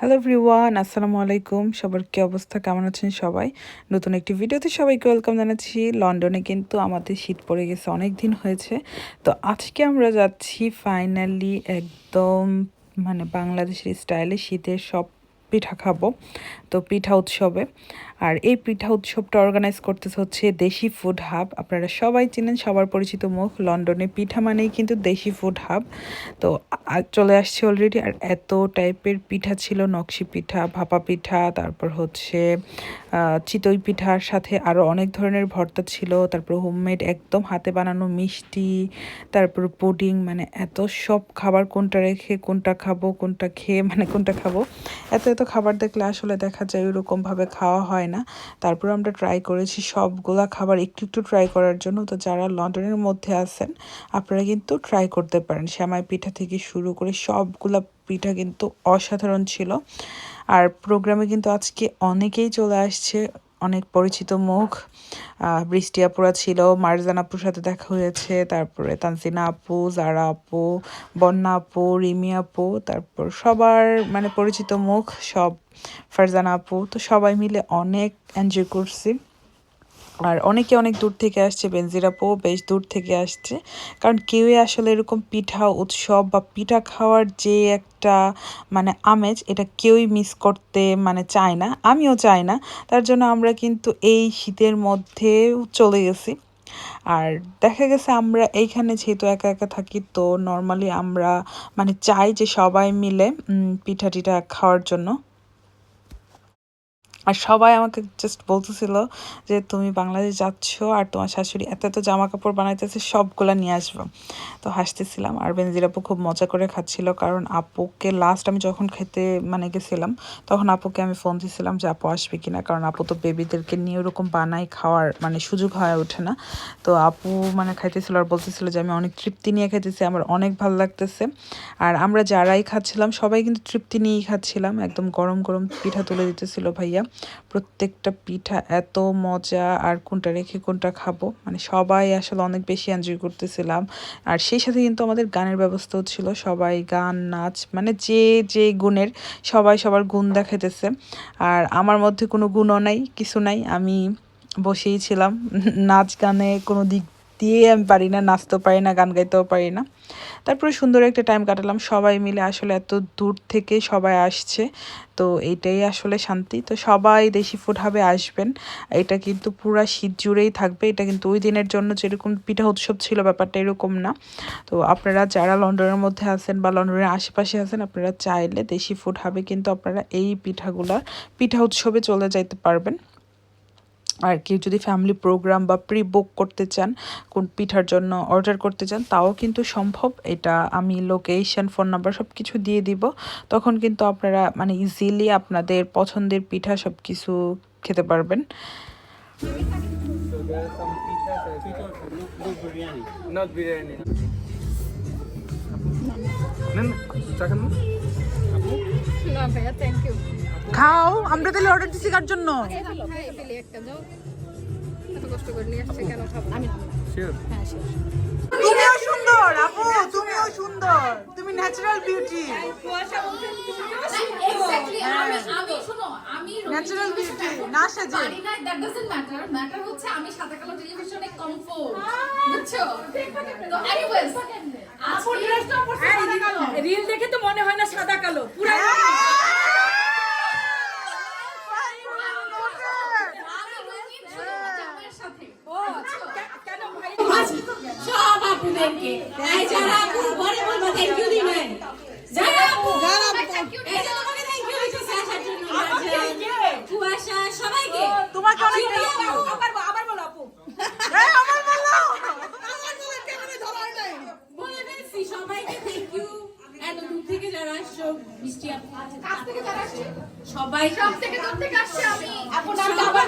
Hello everyone আসসালামু আলাইকুম সবার কী অবস্থা? কেমন আছেন সবাই? নতুন একটি ভিডিওতে সবাইকে ওয়েলকাম জানাচ্ছি। লন্ডনে কিন্তু আমাদের শীত পড়ে গেছে, অনেক দিন হয়েছে। তো আজকে আমরা যাচ্ছি ফাইনালি একদম মানে বাংলাদেশের স্টাইলে শীতের সব পিঠা খাব। তো পিঠা উৎসবে। আর এই পিঠা উৎসবটা অর্গানাইজ করতেছে হচ্ছে দেশি ফুড হাব আপনারা সবাই চিনেন, সবার পরিচিত মুখ, লন্ডনে পিঠা মানেই কিন্তু দেশি ফুড হাব তো চলে আসছে অলরেডি আর এত টাইপের পিঠা ছিল, নকশি পিঠা, ভাপা পিঠা, তারপর হচ্ছে চিতই পিঠার সাথে আরও অনেক ধরনের ভর্তা ছিল। তারপর হোমমেড একদম হাতে বানানো মিষ্টি, তারপর পুডিং মানে এত সব খাবার কোনটা রেখে কোনটা খাব, কোনটা খেয়ে মানে কোনটা খাব, এত এত খাবার দেখলে আসলে দেখা যায় ওইরকমভাবে খাওয়া হয় না। তারপর আমরা ট্রাই করেছি সবগুলা খাবার একটু একটু ট্রাই করার জন্য। তো যারা লন্ডনের মধ্যে আছেন, আপনারা কিন্তু ট্রাই করতে পারেন। শ্যামাই পিঠা থেকে শুরু করে সবগুলা পিঠা কিন্তু অসাধারণ ছিল। আর প্রোগ্রামে কিন্তু আজকে অনেকেই চলে আসছে, অনেক পরিচিত মুখ। বৃষ্টি আপুরা ছিল, মারজান আপুর সাথে দেখা হয়েছে, তারপরে তানসিনা আপু, জারা আপু, বন্যা আপু, রিমি আপু, তারপর সবার মানে পরিচিত মুখ সব, ফারজানা আপু, তো সবাই মিলে অনেক এনজয় করছি। আর অনেকে অনেক দূর থেকে আসছে বেনজিরাপো বেশ দূর থেকে আসছে। কারণ কেউই আসলে এরকম পিঠা উৎসব বা পিঠা খাওয়ার যে একটা মানে আমেজ, এটা কেউই মিস করতে মানে চায় না। আমিও চাই না। তার জন্য আমরা কিন্তু এই শীতের মধ্যে চলে গেছি। আর দেখা গেছে আমরা এইখানে যেহেতু একা একা থাকি, তো নর্মালি আমরা মানে চাই যে সবাই মিলে পিঠা টিঠা খাওয়ার জন্য। আর সবাই আমাকে জাস্ট বলতেছিল যে, তুমি বাংলাদেশ যাচ্ছ আর তোমার শাশুড়ি এত এত জামা কাপড় বানাইতেছে, সবগুলা নিয়ে আসব। তো হাসতেছিলাম। আর বেনজির আপু খুব মজা করে খাচ্ছিল, কারণ আপুকে লাস্ট আমি যখন খেতে মানে গেছিলাম, তখন আপুকে আমি ফোন দিয়েছিলাম যে, আপু আসবে কিনা? কারণ আপু তো বেবিদেরকে নিয়ে ওরকম বানাই খাওয়ার মানে সুযোগ হয়ে ওঠে না। তো আপু মানে খাইতেছিল আর বলতেছিল যে, আমি অনেক তৃপ্তি নিয়ে খাইতেছি, আমার অনেক ভালো লাগতেছে। আর আমরা যারাই খাচ্ছিলাম, সবাই কিন্তু তৃপ্তি নিয়েই খাচ্ছিলাম। একদম গরম গরম পিঠা তুলে দিতেছিল ভাইয়া। প্রত্যেকটা পিঠা এত মজা, আর কোনটা রেখে কোনটা খাব? মানে সবাই আসলে অনেক বেশি এনজয় করতেছিলাম। আর সেই সাথে কিন্তু আমাদের গানের ব্যবস্থাও ছিল, সবাই গান, নাচ মানে যে যে গুণের সবাই সবার গুণ দেখাইতেছে। আর আমার মধ্যে কোনো গুণও নাই, কিছু নাই, আমি বসেই ছিলাম। নাচ গানে কোনো দিক দিয়ে আমি পারি না, নাচতেও পারি না, গান গাইতেও পারি না। তারপরে সুন্দর একটা টাইম কাটালাম, সবাই মিলে আসলে এত দূর থেকে সবাই আসছে, তো এইটাই আসলে শান্তি। তো সবাই দেশি ফুড হাবে আসবেন, এটা কিন্তু পুরা শীত জুড়েই থাকবে, এটা কিন্তু ওই দিনের জন্য যেরকম পিঠা উৎসব ছিল ব্যাপারটা এরকম না। তো আপনারা যারা লন্ডনের মধ্যে আছেন বা লন্ডনের আশেপাশে আছেন, আপনারা চাইলে দেশি ফুড হাবে কিন্তু আপনারা এই পিঠাগুলা, পিঠা উৎসবে চলে যাইতে পারবেন। আর কেউ যদি ফ্যামিলি প্রোগ্রাম বা প্রি বুক করতে চান, কোন পিঠার জন্য অর্ডার করতে চান, তাও কিন্তু সম্ভব। এটা আমি লোকেশন ফোন নাম্বার সব কিছু দিয়ে দিব। তখন কিন্তু আপনারা মানে ইজিলি আপনাদের পছন্দের পিঠা সব কিছু খেতে পারবেন। খাও আমরা তাহলে অর্ডার দিছি কার জন্য? দিলে একটা যাও এত কষ্ট করে নিয়ে আসছে কেন খাব আমি শিওর তুমিও সুন্দর আপু তুমিও সুন্দর। তুমি ন্যাচারাল বিউটি Exactly, আমি আমি শোনো আমি ন্যাচারাল বিউটি না সাজে। দ্যাট ডাজন্ট ম্যাটার ম্যাটার হচ্ছে আমি সাদা কালো টেলিভিশনে কমফোর্ট বুঝছ তো এনিওয়েজ আজকে রিল দেখে তো মনে হয় না সাদা কালো। পুরো আমি রঙিন শুধু জামার সাথে কেন ভাই সব আপুদেরকে এই যারা আপু ঘরে বলব থ্যাংক ইউ দিবেন। যারা আপু এই যে তোমাকে থ্যাংক ইউ দিতেছে আসার জন্য। কুয়াশা সবাইকে। তোমাকে অনেক আবার আবার বলো আপু। এই, আমার বলো বলে ফেলছি সবাইকে থ্যাংক ইউ এত দূর থেকে যারা আসছো মিষ্টি আপু কাছ থেকে যারা আসছে? সবাই সব থেকে দূর থেকে আসছে আমি। আপু নামটা আবার